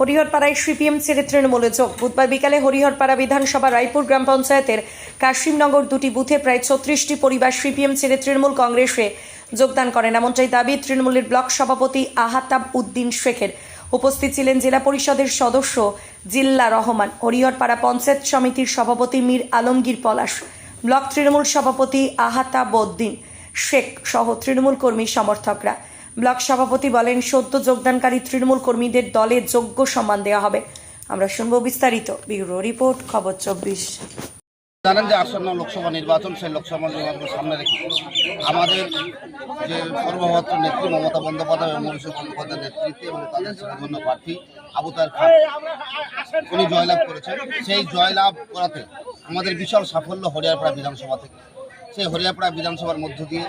হরিহরপাড়ায় CPM ছেড়ে তৃণমূলে যোগ। বুধবার বিকালে হরিহরপাড়া বিধানসভা রায়পুর গ্রাম পঞ্চায়েতের কাশিমনগর দুটি বুথে প্রায় ছত্রিশটি পরিবার সিপিএম ছেড়ে তৃণমূল কংগ্রেসে যোগদান করেন। এমনটাই দাবি তৃণমূলের ব্লক সভাপতি আহাতাব উদ্দিন শেখের। উপস্থিত ছিলেন জেলা পরিষদের সদস্য জিল্লা রহমান। হরিহরপাড়া পঞ্চায়েত সমিতির সভাপতি মীর আলমগীর পলাশ, ব্লক তৃণমূল সভাপতি আহাতাব উদ্দিন শেখ সহ তৃণমূল কর্মী সমর্থকরা। ব্লক সভাপতি বলেন, সদ্য যোগদানকারী তৃণমূল কর্মীদের দলে যোগ্য সম্মান দেওয়া হবে। আমরা শুনব বিস্তারিত। ব্যুরো রিপোর্ট, খবর চব্বিশ। জানেন যে আসন্ন লোকসভা নির্বাচন, সেই লোকসভা নির্বাচনকে সামনে রেখে আমাদের যে সর্বভারত নেত্রী মমতা বন্দ্যোপাধ্যায় এবং মনীষা বন্দ্যোপাধ্যায়ের নেতৃত্বে এবং তাদের জন্য প্রার্থী আবু তার খান, উনি জয়লাভ করেছেন। সেই জয়লাভ করাতে আমাদের বিশাল সাফল্য হরিয়ারপাড়া বিধানসভা থেকে। সেই হরিয়ারপাড়া বিধানসভার মধ্য দিয়ে।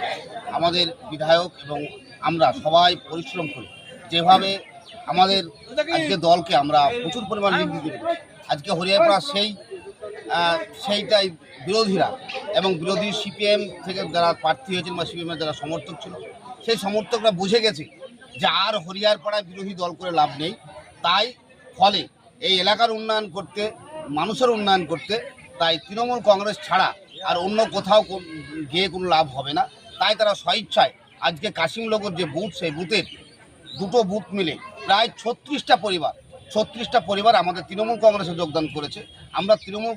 আমাদের বিধায়ক এবং আমরা সবাই পরিশ্রম করি। যেভাবে আমাদের আজকে দলকে আমরা প্রচুর পরিমাণ লিড দিতে আজকে হরিয়ারপাড়া সেই সেইটাই বিরোধীরা এবং বিরোধী সিপিএম থেকে যারা প্রার্থী হয়েছেন বা সিপিএমের যারা সমর্থক ছিল, সেই সমর্থকরা বুঝে গেছে যে আর হরিয়ারপাড়ায় বিরোধী দল করে লাভ নেই। তাই ফলে এই এলাকার উন্নয়ন করতে, মানুষের উন্নয়ন করতে, তাই তৃণমূল কংগ্রেস ছাড়া আর অন্য কোথাও গিয়ে কোনো লাভ হবে না। তাই তারা স্বইচ্ছায় আজকে কাশিমনগর যে বুথ, সেই বুথের দুটো বুথ মিলে প্রায় ছত্রিশটা পরিবার ছত্রিশটা পরিবার আমাদের তৃণমূল কংগ্রেসে যোগদান করেছে। আমরা তৃণমূল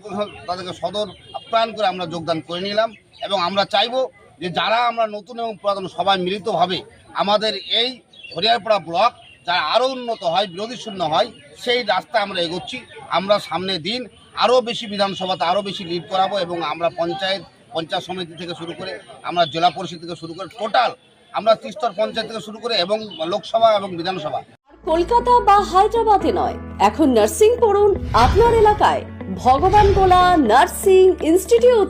তাদেরকে সদর আপ্যায়ন করে আমরা যোগদান করে নিলাম এবং আমরা চাইব যে যারা আমরা নতুন এবং পুরাতন সবাই মিলিতভাবে আমাদের এই হরিয়ারপাড়া ব্লক, যারা আরও উন্নত হয়, বিরোধী শূন্য হয়, সেই রাস্তা আমরা এগোচ্ছি। আমরা সামনে দিন আরও বেশি বিধানসভাতে আরও বেশি লিড করাবো এবং আমরা পঞ্চায়েত পঞ্চায়েত সমিতি থেকে শুরু করে, আমরা জেলা পরিষদ থেকে শুরু করে টোটাল আমরা ত্রিস্তর পঞ্চায়েত থেকে শুরু করে এবং লোকসভা এবং বিধানসভা। কলকাতা বা হায়দ্রাবাদে নয়, এখন নার্সিং পড়ুন আপনার এলাকায়। ভগবান গোলা নার্সিং ইনস্টিটিউট